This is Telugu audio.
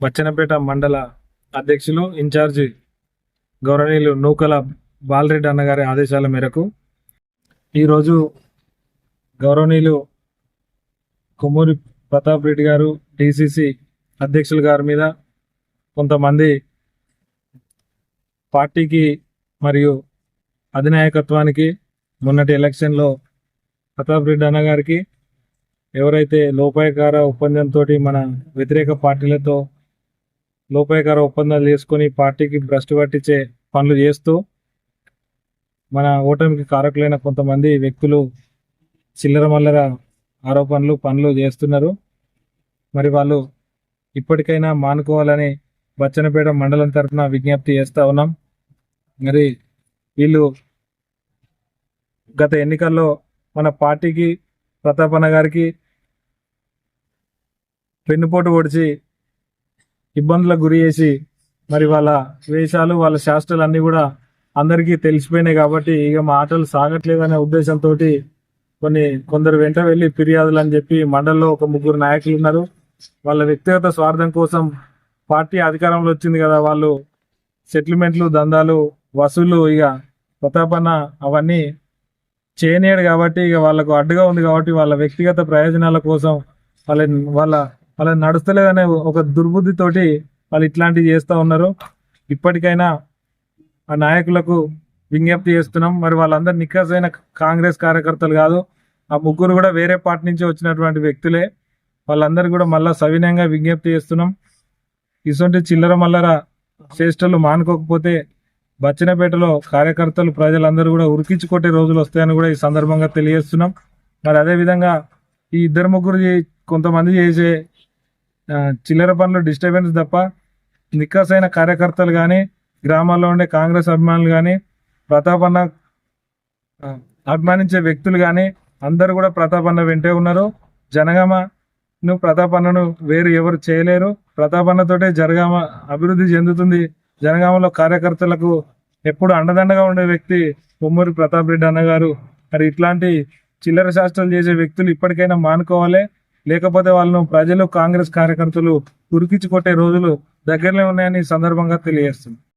బచ్చనపేట మండల అధ్యక్షులు ఇన్ఛార్జి గౌరవనీయులు నూకల బాలరెడ్డి అన్నగారి ఆదేశాల మేరకు ఈరోజు గౌరవనీయులు కొమ్మూరి ప్రతాప్ రెడ్డి గారు డిసిసి అధ్యక్షులు గారి మీద కొంతమంది పార్టీకి మరియు అధినాయకత్వానికి మొన్నటి ఎలక్షన్లో ప్రతాప్ రెడ్డి అన్నగారికి ఎవరైతే లోపాయకార ఒప్పందంతో మన వ్యతిరేక పార్టీలతో లోపాయకార ఒప్పందాలు చేసుకొని పార్టీకి భ్రష్టు పట్టించే పనులు చేస్తూ మన ఓటమికి కారకులైన కొంతమంది వ్యక్తులు చిల్లర మల్లర ఆరోపణలు పనులు చేస్తున్నారు. మరి వాళ్ళు ఇప్పటికైనా మానుకోవాలని బచ్చనపేట మండలం తరఫున విజ్ఞప్తి చేస్తూ ఉన్నాం. మరి వీళ్ళు గత ఎన్నికల్లో మన పార్టీకి ప్రతాపన్న గారికి పెన్నుపోటు పొడిచి ఇబ్బందులకు గురి చేసి మరి వాళ్ళ వేషాలు వాళ్ళ శాస్త్రాలు అన్నీ కూడా అందరికీ తెలిసిపోయినాయి కాబట్టి ఇక మా ఆటలు సాగట్లేదనే ఉద్దేశంతో కొన్ని కొందరు వెంట వెళ్ళి ఫిర్యాదులు అని చెప్పి మండలిలో ఒక ముగ్గురు నాయకులు ఉన్నారు. వాళ్ళ వ్యక్తిగత స్వార్థం కోసం పార్టీ అధికారంలో వచ్చింది కదా వాళ్ళు. సెటిల్మెంట్లు దందాలు వసూలు ఇక ప్రతాపన అవన్నీ చేయనీయడు కాబట్టి ఇక వాళ్ళకు అడ్డుగా ఉంది కాబట్టి వాళ్ళ వ్యక్తిగత ప్రయోజనాల కోసం వాళ్ళ వాళ్ళ వాళ్ళ నడుస్తలేదనే ఒక దుర్బుద్ధితోటి వాళ్ళు ఇట్లాంటివి చేస్తూ ఉన్నారు. ఇప్పటికైనా ఆ నాయకులకు విజ్ఞప్తి చేస్తున్నాం. మరి వాళ్ళందరూ నిక్కసైన కాంగ్రెస్ కార్యకర్తలు కాదు ఆ ముగ్గురు కూడా వేరే పార్టీ నుంచి వచ్చినటువంటి వ్యక్తులే. వాళ్ళందరూ కూడా మళ్ళా సవినయంగా విజ్ఞప్తి చేస్తున్నాం. ఇటువంటి చిల్లర మల్లర చేష్టలు మానుకోకపోతే బచ్చనపేటలో కార్యకర్తలు ప్రజలందరూ కూడా ఉరికించి కొట్టే రోజులు వస్తాయని కూడా ఈ సందర్భంగా తెలియజేస్తున్నాం. మరి అదేవిధంగా ఈ ఇద్దరు ముగ్గురు కొంతమంది చేసే చిల్లర పనులు డిస్టర్బెన్స్ తప్ప నిక్కసైన కార్యకర్తలు కానీ గ్రామాల్లో ఉండే కాంగ్రెస్ అభిమానులు కానీ ప్రతాప్ అన్న అభిమానించే వ్యక్తులు కానీ అందరూ కూడా ప్రతాపన్న వెంటే ఉన్నారు. జనగామను ప్రతాపన్నను వేరు ఎవరు చేయలేరు. ప్రతాపన్నతోటే జనగామ అభివృద్ధి చెందుతుంది. జనగామలో కార్యకర్తలకు ఎప్పుడు అండదండగా ఉండే వ్యక్తి కొమ్మూరి ప్రతాప్ రెడ్డి అన్నగారు. మరి ఇట్లాంటి చిల్లర శాస్త్రాలు చేసే వ్యక్తులు ఇప్పటికైనా మానుకోవాలి. లేకపోతే వాళ్ళను ప్రజలు కాంగ్రెస్ కార్యకర్తలు ఉరికించి కొట్టే రోజులు దగ్గరలో ఉన్నాయని సందర్భంగా తెలియజేస్తుంది